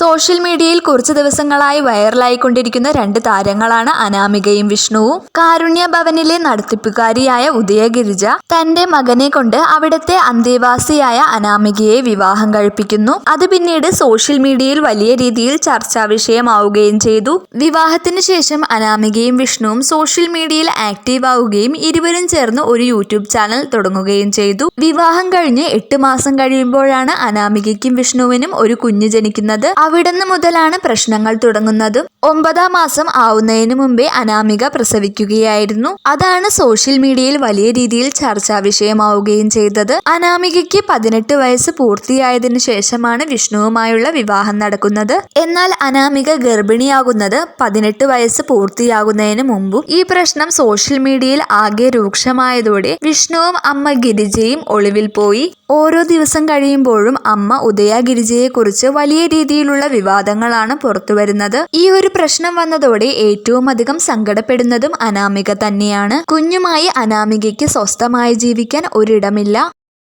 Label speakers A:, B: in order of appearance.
A: Social മീഡിയയിൽ കുറച്ചു ദിവസങ്ങളായി വൈറലായിക്കൊണ്ടിരിക്കുന്ന രണ്ട് താരങ്ങളാണ് അനാമികയും വിഷ്ണുവും. കാരുണ്യ ഭവനിലെ നടത്തിപ്പുകാരിയായ ഉദയഗിരിജ തന്റെ മകനെ കൊണ്ട് അവിടത്തെ അന്തേവാസിയായ അനാമികയെ വിവാഹം കഴിപ്പിക്കുന്നു. അത് പിന്നീട് സോഷ്യൽ മീഡിയയിൽ വലിയ രീതിയിൽ ചർച്ചാ വിഷയമാവുകയും ചെയ്തു. വിവാഹത്തിന് ശേഷം അനാമികയും വിഷ്ണുവും സോഷ്യൽ മീഡിയയിൽ ആക്റ്റീവ് ആവുകയും ഇരുവരും ചേർന്ന് ഒരു യൂട്യൂബ് ചാനൽ തുടങ്ങുകയും ചെയ്തു. വിവാഹം കഴിഞ്ഞ് എട്ട് മാസം കഴിയുമ്പോഴാണ് അനാമികയ്ക്കും വിഷ്ണുവിനും ഒരു കുഞ്ഞ് ജനിക്കുന്നത്. അവിടുന്ന് മുതലാണ് പ്രശ്നങ്ങൾ തുടങ്ങുന്നതും ഒമ്പതാം മാസം ആവുന്നതിന് മുമ്പേ അനാമിക പ്രസവിക്കുകയായിരുന്നു. അതാണ് സോഷ്യൽ മീഡിയയിൽ വലിയ രീതിയിൽ ചർച്ചാ വിഷയമാവുകയും ചെയ്തത്. അനാമികയ്ക്ക് പതിനെട്ട് വയസ്സ് പൂർത്തിയായതിനു ശേഷമാണ് വിഷ്ണുവുമായുള്ള വിവാഹം നടക്കുന്നത്. എന്നാൽ അനാമിക ഗർഭിണിയാകുന്നത് പതിനെട്ട് വയസ്സ് പൂർത്തിയാകുന്നതിന് മുമ്പും ഈ പ്രശ്നം സോഷ്യൽ മീഡിയയിൽ ആകെ രൂക്ഷമായതോടെ വിഷ്ണുവും അമ്മ ഗിരിജയും ഒളിവിൽ പോയി. ഓരോ ദിവസം കഴിയുമ്പോഴും അമ്മ ഉദയ ഗിരിജയെക്കുറിച്ച് വലിയ രീതിയിലുള്ള വിവാദങ്ങളാണ് പുറത്തുവരുന്നത്. ഈ ഒരു പ്രശ്നം വന്നതോടെ ഏറ്റവും അധികം സങ്കടപ്പെടുന്നതും അനാമിക തന്നെയാണ്. കുഞ്ഞുമായി അനാമികയ്ക്ക് സ്വസ്ഥമായി ജീവിക്കാൻ ഒരിടമില്ല.